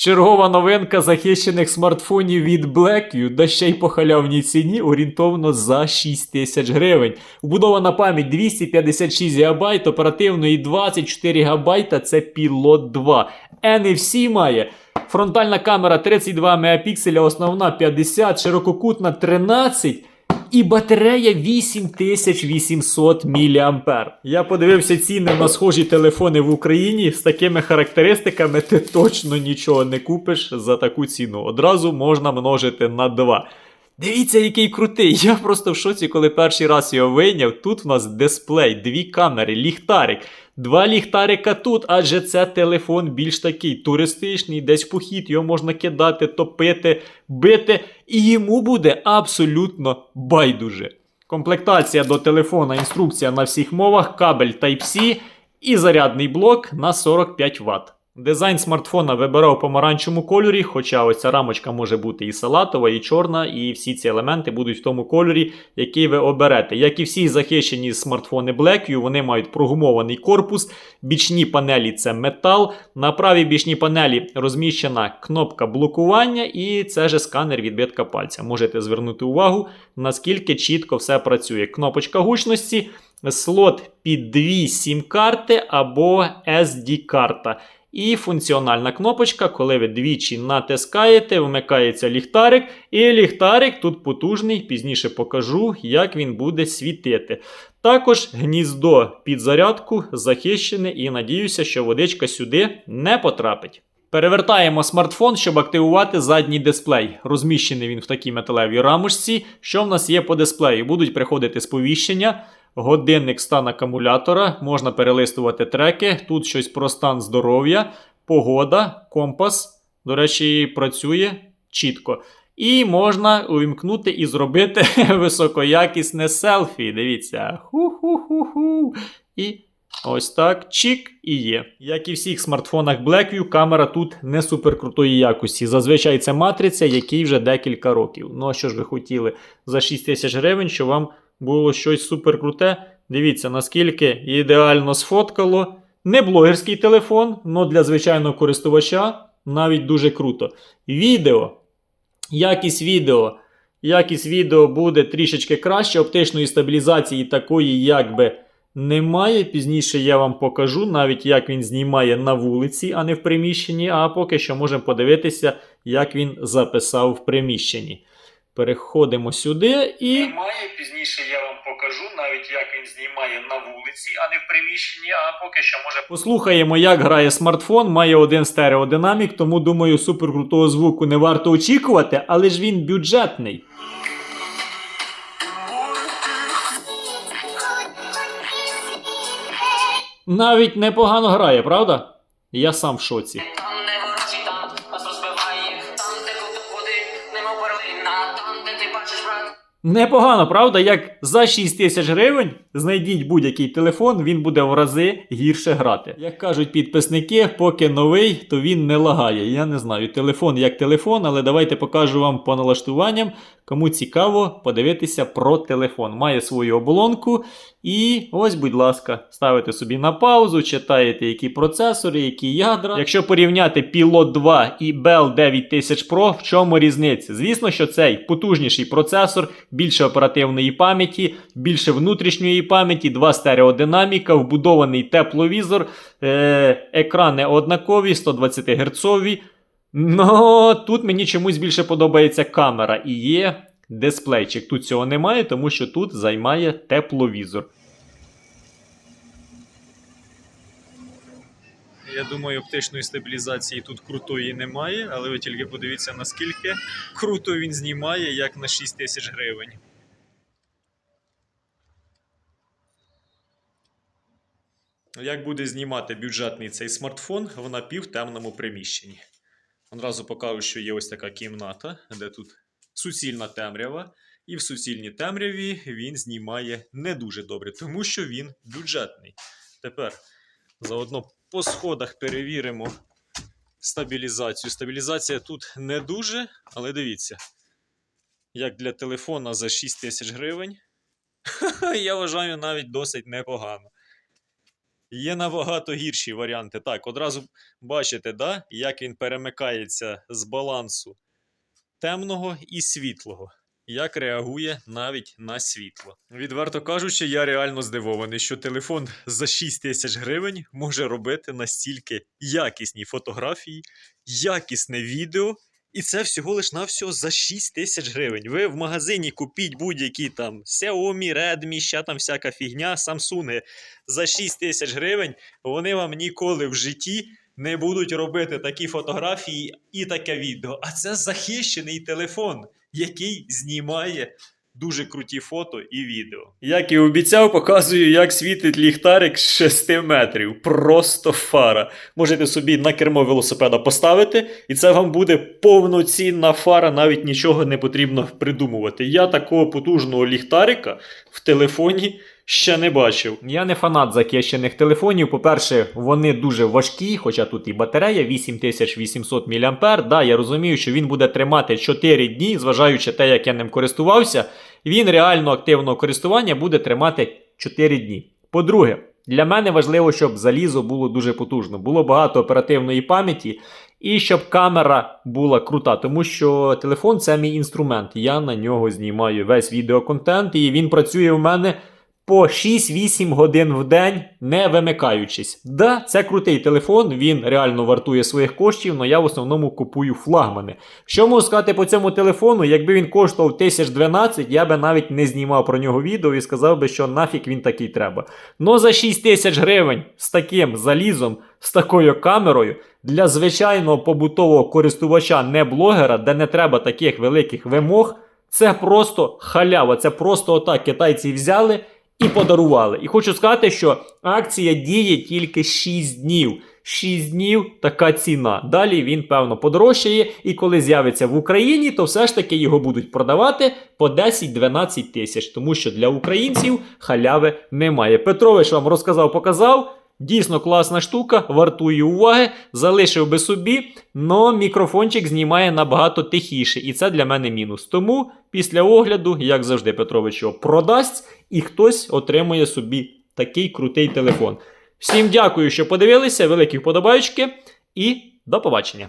Чергова новинка захищених смартфонів від BlackView, да ще й по халявній ціні орієнтовно за 6 тисяч гривень. Вбудована пам'ять 256 ГБ, оперативної 24 ГБ, це Pilot 2. NFC має. Фронтальна камера 32 мегапікселя, основна 50, ширококутна 13 і батарея 8800 мА. Я подивився ціни на схожі телефони в Україні. З такими характеристиками ти точно нічого не купиш за таку ціну. Одразу можна множити на 2. Дивіться, який крутий. Я просто в шоці, коли перший раз його вийняв. Тут в нас дисплей, дві камери, ліхтарик. Два ліхтарика тут, адже це телефон більш такий туристичний, десь похід, його можна кидати, топити, бити, і йому буде абсолютно байдуже. Комплектація до телефона, інструкція на всіх мовах, кабель Type-C і зарядний блок на 45 Вт. Дизайн смартфона вибирав в помаранчевому кольорі, хоча ось ця рамочка може бути і салатова, і чорна, і всі ці елементи будуть в тому кольорі, який ви оберете. Як і всі захищені смартфони Blackview, вони мають прогумований корпус, бічні панелі це метал. На правій бічній панелі розміщена кнопка блокування, і це же сканер відбитка пальця. Можете звернути увагу, наскільки чітко все працює. Кнопочка гучності, слот під дві сім-карти або SD-карта. І функціональна кнопочка, коли ви двічі натискаєте, вмикається ліхтарик, і ліхтарик тут потужний, пізніше покажу, як він буде світити. Також гніздо під зарядку захищене і надіюся, що водичка сюди не потрапить. Перевертаємо смартфон, щоб активувати задній дисплей. Розміщений він в такій металевій рамочці. Що в нас є по дисплею? Будуть приходити сповіщення. Годинник стан акумулятора, можна перелистувати треки. Тут щось про стан здоров'я, погода, компас. До речі, працює чітко. І можна увімкнути і зробити високоякісне селфі. Дивіться. Ху-ху-ху-ху. І ось так, чик і є. Як і в всіх смартфонах Blackview, камера тут не суперкрутої якості. Зазвичай це матриця, якій вже декілька років. Ну а що ж ви хотіли за 6 тисяч гривень, що вам було щось суперкруте. Дивіться, наскільки ідеально сфоткало. Не блогерський телефон, але для звичайного користувача навіть дуже круто. Відео. Якість відео. Якість відео буде трішечки краще. Оптичної стабілізації такої, якби немає. Пізніше я вам покажу, навіть як він знімає на вулиці, а не в приміщенні. А поки що можемо подивитися, як він записав в приміщенні. Переходимо сюди і. Немає, пізніше я вам покажу, навіть як він знімає на вулиці, а не в приміщенні, а поки що може Послухаємо, як грає смартфон. Має один стереодинамік, тому думаю, суперкрутого звуку не варто очікувати, але ж він бюджетний. Навіть непогано грає, правда? Я сам в шоці. Немов перлина, там, де ти бачиш брат. Непогано, правда? Як за 6 тисяч гривень знайдіть будь-який телефон, він буде в рази гірше грати. Як кажуть підписники, поки новий, то він не лагає. Я не знаю, телефон як телефон, але давайте покажу вам по налаштуванням. Кому цікаво подивитися про телефон. Має свою оболонку. І ось, будь ласка, ставите собі на паузу, читаєте, які процесори, які ядра. Якщо порівняти Pilot 2 і Bell 9000 Pro, в чому різниця? Звісно, що цей потужніший процесор, більше оперативної пам'яті, більше внутрішньої пам'яті, два стереодинаміка, вбудований тепловізор, е- екрани однакові, 120 Гц. Ну, тут мені чомусь більше подобається камера і є дисплейчик. Тут цього немає, тому що тут займає тепловізор. Я думаю, оптичної стабілізації тут крутої немає, але ви тільки подивіться, наскільки круто він знімає, як на 6 тисяч гривень. Як буде знімати бюджетний цей смартфон в напівтемному приміщенні? Одразу покажу, що є ось така кімната, де тут суцільна темрява. І в суцільній темряві він знімає не дуже добре, тому що він бюджетний. Тепер заодно по сходах перевіримо стабілізацію. Стабілізація тут не дуже, але дивіться, як для телефона за 6 тисяч гривень, я вважаю навіть досить непогано. Є набагато гірші варіанти. Так, одразу бачите, да, як він перемикається з балансу темного і світлого. Як реагує навіть на світло. Відверто кажучи, я реально здивований, що телефон за 6 тисяч гривень може робити настільки якісні фотографії, якісне відео. І це всього лиш навсього за 6 тисяч гривень. Ви в магазині купіть будь-які там Xiaomi, Redmi, ще там всяка фігня, Samsung за 6 тисяч гривень. Вони вам ніколи в житті не будуть робити такі фотографії і таке відео. А це захищений телефон, який знімає дуже круті фото і відео. Як і обіцяв, показую, як світить ліхтарик з 6 метрів. Просто фара. Можете собі на кермо велосипеда поставити, і це вам буде повноцінна фара, навіть нічого не потрібно придумувати. Я такого потужного ліхтарика в телефоні ще не бачив. Я не фанат захищених телефонів. По-перше, вони дуже важкі, хоча тут і батарея 8800 мА. Да, я розумію, що він буде тримати 4 дні, зважаючи те, як я ним користувався. Він реально активного користування буде тримати 4 дні. По-друге, для мене важливо, щоб залізо було дуже потужно, було багато оперативної пам'яті, і щоб камера була крута, тому що телефон це мій інструмент. Я на нього знімаю весь відеоконтент, і він працює у мене по 6-8 годин в день, не вимикаючись. Да, це крутий телефон, він реально вартує своїх коштів, але я в основному купую флагмани. Що можу сказати по цьому телефону? Якби він коштував 1012, я би навіть не знімав про нього відео і сказав би, що нафіг він такий треба. Но за 6 тисяч гривень з таким залізом, з такою камерою, для звичайного побутового користувача, не блогера, де не треба таких великих вимог, це просто халява. Це просто отак китайці взяли і подарували. І хочу сказати, що акція діє тільки 6 днів. 6 днів така ціна. Далі він, певно, подорожчає, і коли з'явиться в Україні, то все ж таки його будуть продавати по 10-12 тисяч, тому що для українців халяви немає. Петрович вам розказав, показав. Дійсно класна штука, вартує уваги, залишив би собі, но мікрофончик знімає набагато тихіше, і це для мене мінус. Тому після огляду, як завжди, Петрович його продасть, і хтось отримує собі такий крутий телефон. Всім дякую, що подивилися, великі вподобайки, і до побачення.